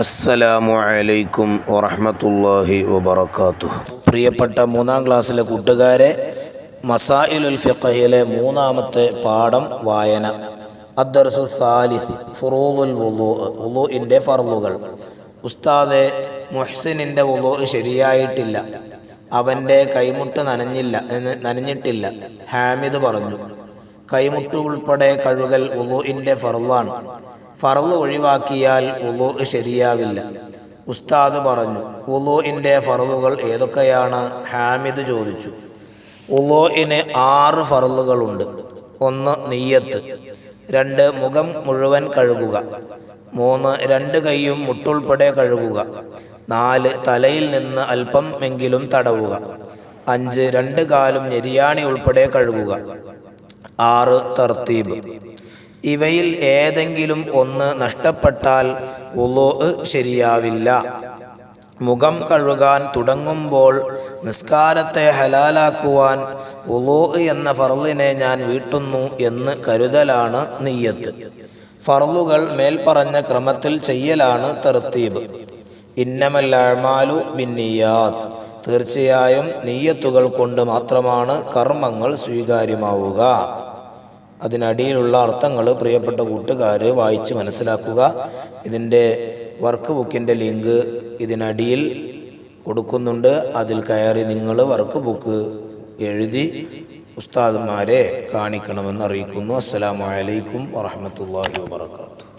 അസ്സലാമു അലൈക്കും വറഹ്മത്തുള്ളാഹി വബറകാതുഹു. പ്രിയപ്പെട്ട മൂന്നാം ക്ലാസ്സിലെ കൂട്ടുകാരെ മസായിലുൽ ഫിഖഹിലെ മൂന്നാമത്തെ പാഠം വായന. അദ്ദർസു സാലിസ് ഫുറൂദുൽ വുളു വുളുഇന്റെ ഫർളുകൾ ഉസ്താദെ മുഹ്സിനിന്റെ വുളു ശരിയായിട്ടില്ല. അവന്റെ കൈമുട്ട് നനഞ്ഞില്ല നനഞ്ഞിട്ടില്ല. ഹാമിദ് പറഞ്ഞു. കൈമുട്ട് ഉൾപ്പെടെ കഴുകൽ വുളുഇന്റെ ഫർളാണ് ഫർൾ ഒഴിവാക്കിയാൽ ഉലു ശരിയാവില്ല. ഉസ്താദ് പറഞ്ഞു ഉലോഇന്റെ ഫറലുകൾ ഏതൊക്കെയാണ്? ഹാമിദ് ചോദിച്ചു ഉലോയിന് ആറ് ഫറലുകളുണ്ട് ഒന്ന് നെയ്യത്ത് രണ്ട് മുഖം മുഴുവൻ കഴുകുക മൂന്ന് രണ്ട് കൈയും മുട്ടുൾപ്പെടെ കഴുകുക നാല് തലയിൽ നിന്ന് അല്പം എങ്കിലും തടവുക അഞ്ച് രണ്ട് കാലും ഞെരിയാണി ഉൾപ്പെടെ കഴുകുക ആറ് തർത്തീബ്. ഇവയിൽ ഏതെങ്കിലും ഒന്ന് നഷ്ടപ്പെട്ടാൽ ഉളോ ശരിയാവില്ല. മുഖം കഴുകാൻ തുടങ്ങുമ്പോൾ നിസ്കാരത്തെ ഹലാലാക്കുവാൻ ഉളോ എന്ന ഫർളിനെ ഞാൻ വീട്ടുന്നു എന്ന് കരുതലാണ് നെയ്യത്ത്. ഫർളുകൾ മേൽപ്പറഞ്ഞ ക്രമത്തിൽ ചെയ്യലാണ് തെർത്തീബ്. ഇന്നമല്ലാഴ്മാലു ബിന്നിയാത്ത്. തീർച്ചയായും നെയ്യത്തുകൾ കൊണ്ട് മാത്രമാണ് കർമ്മങ്ങൾ സ്വീകാര്യമാവുക. അതിനടിയിലുള്ള അർത്ഥങ്ങൾ പ്രിയപ്പെട്ട കൂട്ടുകാർ വായിച്ച് മനസ്സിലാക്കുക. ഇതിന്റെ വർക്ക് ബുക്കിന്റെ ലിങ്ക് ഇതിനടിയിൽ കൊടുക്കുന്നുണ്ട്. അതിൽ കയറി നിങ്ങൾ വർക്ക് ബുക്ക് എഴുതി ഉസ്താദ്മാരെ കാണിക്കണമെന്ന് അറിയിക്കുന്നു. അസ്സലാമു അലൈക്കും വറഹമത്തല്ലാഹി വാബർക്കാത്തു